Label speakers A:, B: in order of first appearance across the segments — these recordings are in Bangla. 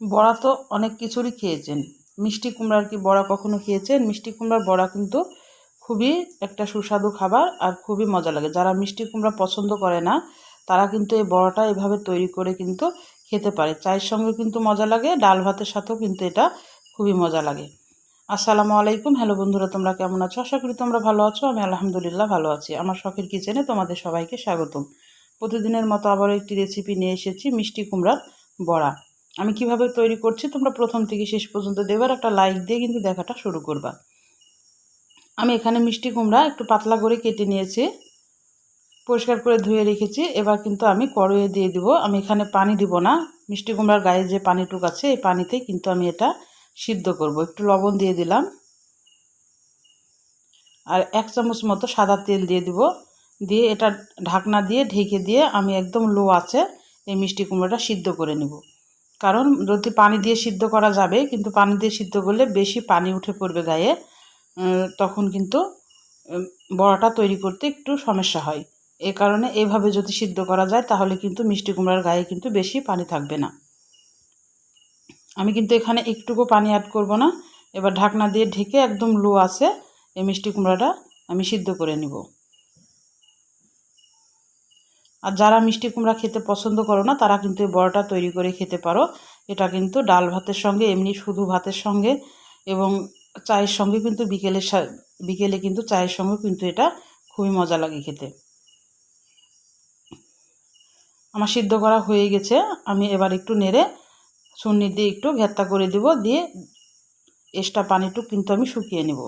A: বড়া তো অনেক কিছুরই খেয়েছেন। মিষ্টি কুমড়ার কি বড়া কখনো খেয়েছেন? মিষ্টি কুমড়ার বড়া কিন্তু খুবই একটা সুস্বাদু খাবার আর খুবই মজা লাগে। যারা মিষ্টি কুমড়া পছন্দ করে না, তারা কিন্তু এই বড়াটা এভাবে তৈরি করে কিন্তু খেতে পারে। চায়ের সঙ্গে কিন্তু মজা লাগে, ডাল ভাতের সাথেও কিন্তু এটা খুবই মজা লাগে। আসসালামু আলাইকুম। হ্যালো বন্ধুরা, তোমরা কেমন আছো? আশা করি তোমরা ভালো আছো। আমি আলহামদুলিল্লাহ ভালো আছি। আমার শখের কিচেনে তোমাদের সবাইকে স্বাগতম। প্রতিদিনের মতো আবারও একটি রেসিপি নিয়ে এসেছি, মিষ্টি কুমড়ার বড়া। আমি কীভাবে তৈরি করছি তোমরা প্রথম থেকে শেষ পর্যন্ত দেবার একটা লাইক দিয়ে কিন্তু দেখাটা শুরু করবা। আমি এখানে মিষ্টি কুমড়া একটু পাতলা করে কেটে নিয়েছি, পরিষ্কার করে ধুয়ে রেখেছি। এবার কিন্তু আমি কড়ইয়ে দিয়ে দিব। আমি এখানে পানি দিব না। মিষ্টি কুমড়ার গায়ে যে পানিটুক আছে, এই পানিতেই কিন্তু আমি এটা সিদ্ধ করব। একটু লবণ দিয়ে দিলাম। আর এক চামচ মতো সাদা তেল দিয়ে দিব। দিয়ে এটা ঢাকনা দিয়ে ঢেকে দিয়ে আমি একদম লো আছে এই মিষ্টি কুমড়োটা সিদ্ধ করে নেব। কারণ যদি পানি দিয়ে সিদ্ধ করা যাবে, কিন্তু পানি দিয়ে সিদ্ধ করলে বেশি পানি উঠে পড়বে গায়ে। তখন কিন্তু বড়াটা তৈরি করতে একটু সমস্যা হয়। এ কারণে এইভাবে যদি সিদ্ধ করা যায়, তাহলে কিন্তু মিষ্টি কুমড়ার গায়ে কিন্তু বেশি পানি থাকবে না। আমি কিন্তু এখানে একটুকু পানি অ্যাড করব না। এবার ঢাকনা দিয়ে ঢেকে একদম লো আছে, এই মিষ্টি কুমড়াটা আমি সিদ্ধ করে নিব। আর যারা মিষ্টি কুমড়া খেতে পছন্দ করো না, তারা কিন্তু এই বড়াটা তৈরি করে খেতে পারো। এটা কিন্তু ডাল ভাতের সঙ্গে, এমনি শুধু ভাতের সঙ্গে এবং চায়ের সঙ্গে কিন্তু বিকেলের বিকেলে কিন্তু চায়ের সঙ্গে কিন্তু এটা খুবই মজা লাগে খেতে। আমার সিদ্ধ করা হয়ে গেছে, আমি এবার একটু নেড়ে সুন্নি দিয়ে একটু ঘেত্তা করে দিব, দিয়ে এক্সট্রা পানিটুক কিন্তু আমি শুকিয়ে নেব।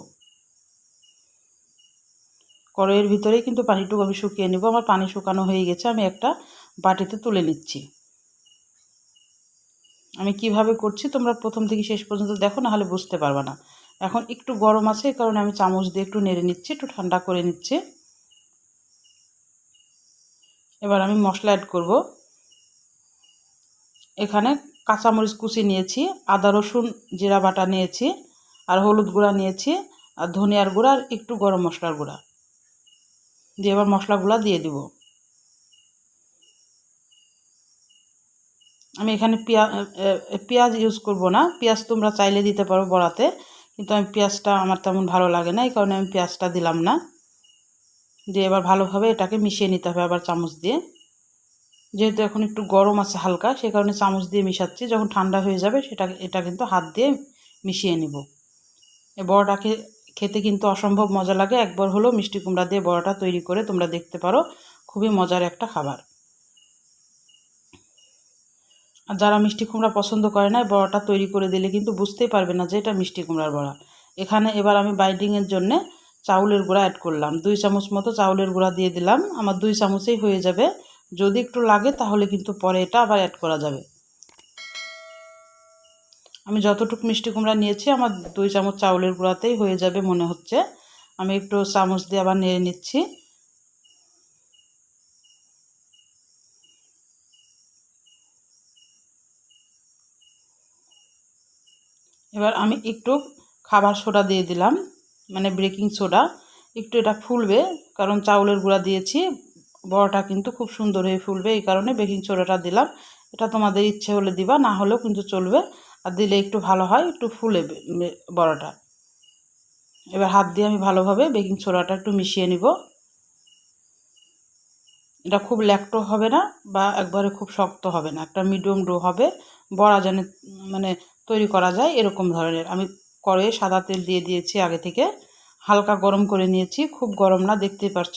A: কড়াইয়ের ভিতরেই কিন্তু পানিটুকু আমি শুকিয়ে নেব। আমার পানি শুকানো হয়ে গেছে, আমি একটা বাটিতে তুলে নিচ্ছি। আমি কীভাবে করছি তোমরা প্রথম থেকে শেষ পর্যন্ত দেখো না হলে বুঝতে পারবে না। এখন একটু গরম আছে এই কারণে আমি চামচ দিয়ে একটু নেড়ে নিচ্ছি, একটু ঠান্ডা করে নিচ্ছি। এবার আমি মশলা অ্যাড করব। এখানে কাঁচামরিচ কুচি নিয়েছি, আদা, রসুন, জিরা বাটা নিয়েছি, আর হলুদ গুঁড়া নিয়েছি, আর ধনিয়ার গুঁড়া, আর একটু গরম মশলার গুঁড়া। দিয়ে এবার মশলাগুলো দিয়ে দিব। আমি এখানে পেঁয়াজ পেঁয়াজ ইউজ করব না। পেঁয়াজ তোমরা চাইলে দিতে পারো বড়াতে, কিন্তু আমি পেঁয়াজটা আমার তেমন ভালো লাগে না, এই কারণে আমি পেঁয়াজটা দিলাম না। দিয়ে এবার ভালোভাবে এটাকে মিশিয়ে নিতে হবে আবার চামচ দিয়ে। যেহেতু এখন একটু গরম আছে হালকা, সে কারণে চামচ দিয়ে মিশাচ্ছি। যখন ঠান্ডা হয়ে যাবে, সেটা, এটা কিন্তু হাত দিয়ে মিশিয়ে নিব। বড়াটাকে খেতে কিন্তু অসম্ভব মজা লাগে। একবার হলো মিষ্টি কুমড়া দিয়ে বড়াটা তৈরি করে তোমরা দেখতে পারো। খুবই মজার একটা খাবার। আর যারা মিষ্টি কুমড়া পছন্দ করে না, বড়াটা তৈরি করে দিলে কিন্তু বুঝতেই পারবে না যে এটা মিষ্টি কুমড়ার বড়া। এখানে এবার আমি বাইন্ডিংয়ের জন্যে চাউলের গুঁড়া অ্যাড করলাম। দুই চামচ মতো চাউলের গুঁড়া দিয়ে দিলাম। আমার দুই চামচেই হয়ে যাবে। যদি একটু লাগে তাহলে কিন্তু পরে এটা আবার অ্যাড করা যাবে। আমি যতটুকু মিষ্টি কুমড়া নিয়েছি, আমার দুই চামচ চাউলের গুঁড়াতেই হয়ে যাবে মনে হচ্ছে। আমি একটু চামচ দিয়ে আবার নেড়ে নিচ্ছি। এবার আমি একটু খাবার সোডা দিয়ে দিলাম মানে বেকিং সোডা। একটু এটা ফুলবে, কারণ চাউলের গুঁড়া দিয়েছি, বড়টা কিন্তু খুব সুন্দর হয়ে ফুলবে, এই কারণে বেকিং সোডাটা দিলাম। এটা তোমাদের ইচ্ছে হলে দিবা, না হলেও কিন্তু চলবে। আর দিলে একটু ভালো হয়, একটু ফুলে বড়াটা। এবার হাত দিয়ে আমি ভালোভাবে বেকিং সোডাটা একটু মিশিয়ে নিব। এটা খুব ল্যাকটো হবে না বা একবারে খুব শক্ত হবে না, একটা মিডিয়াম ডো হবে। বড়া যেন মানে তৈরি করা যায় এরকম ধরনের। আমি করে সাদা তেল দিয়ে দিয়েছি আগে থেকে। হালকা গরম করে নিয়েছি, খুব গরম না, দেখতেই পারছ।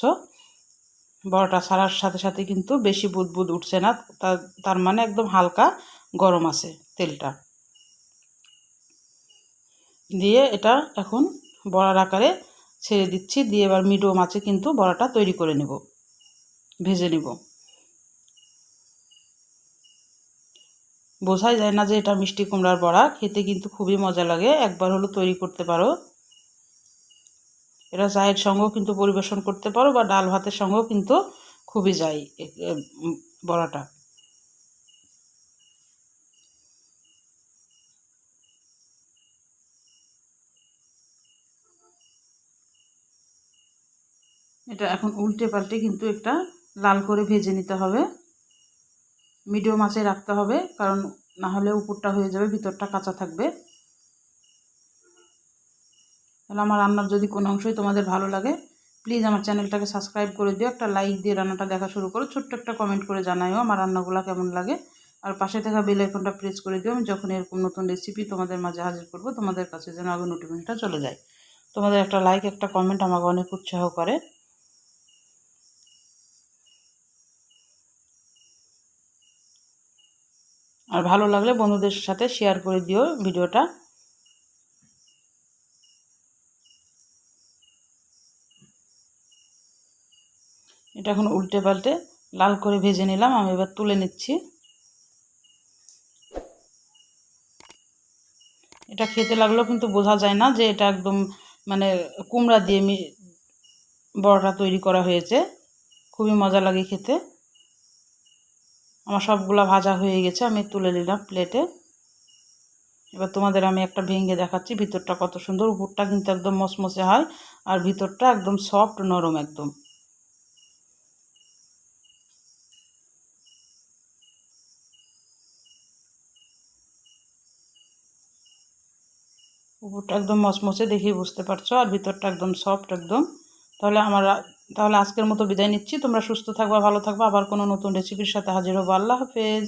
A: বড়টা ছাড়ার সাথে সাথে কিন্তু বেশি বুদবুদ উঠছে না তার মানে একদম হালকা গরম আছে তেলটা। দিয়ে এটা এখন বড়ার আকারে ছেড়ে দিচ্ছি। দিয়ে এবার মিডিয়াম মাছে কিন্তু বড়াটা তৈরি করে নেব, ভেজে নেব। বোঝাই যায় না যে এটা মিষ্টি কুমড়ার বড়া, খেতে কিন্তু খুবই মজা লাগে। একবার হলো তৈরি করতে পারো। এটা চায়ের সঙ্গেও কিন্তু পরিবেশন করতে পারো বা ডাল ভাতের সঙ্গেও কিন্তু খুবই যায় বড়াটা। এটা এখন উল্টে পাল্টে কিন্তু একটা লাল করে ভেজে নিতে হবে। মিডিয়াম আঁচে রাখতে হবে, কারণ না হলে উপরটা হয়ে যাবে, ভিতরটা কাঁচা থাকবে। তাহলে আমার রান্নার যদি কোনো অংশই তোমাদের ভালো লাগে প্লিজ আমার চ্যানেলটাকে সাবস্ক্রাইব করে দিও, একটা লাইক দিয়ে রান্নাটা দেখা শুরু করো, ছোট্ট একটা কমেন্ট করে জানাইও আমার রান্নাগুলো কেমন লাগে। আর পাশে থাকা বেল আইকনটা প্রেস করে দিও, আমি যখন এরকম নতুন রেসিপি তোমাদের মাঝে হাজির করব, তোমাদের কাছে যেন আগে নোটিফিকেশনটা চলে যায়। তোমাদের একটা লাইক একটা কমেন্ট আমাকে অনেক উৎসাহ করে। আর ভালো লাগলে বন্ধুদের সাথে শেয়ার করে দিও ভিডিওটা। এটা এখন উল্টে পাল্টে লাল করে ভেজে নিলাম, আমি এবার তুলে নিচ্ছি। এটা খেতে লাগলেও কিন্তু বোঝা যায় না যে এটা একদম মানে কুমড়া দিয়ে বড়াটা তৈরি করা হয়েছে। খুবই মজা লাগে খেতে। আমার সবগুলা ভাজা হয়ে গেছে, আমি তুলে নিলাম প্লেটে এবার তোমাদের আমি একটা ভেঙে দেখাচ্ছি, ভিতরটা কত সুন্দর, উপরটা কিন্তু একদম মসমসে হয়, আর ভিতরটা একদম সফট নরম একদম। উপরটা একদম মচমচে দেখেই বুঝতে পারছ, আর ভিতরটা একদম সফট একদম। তাহলে আমার তাহলে আজকের মতো বিদায় নিচ্ছি। তোমরা সুস্থ থাকবা, ভালো থাকবা। আবার কোনো নতুন রেসিপির সাথে হাজির হব। আল্লাহ হাফেজ।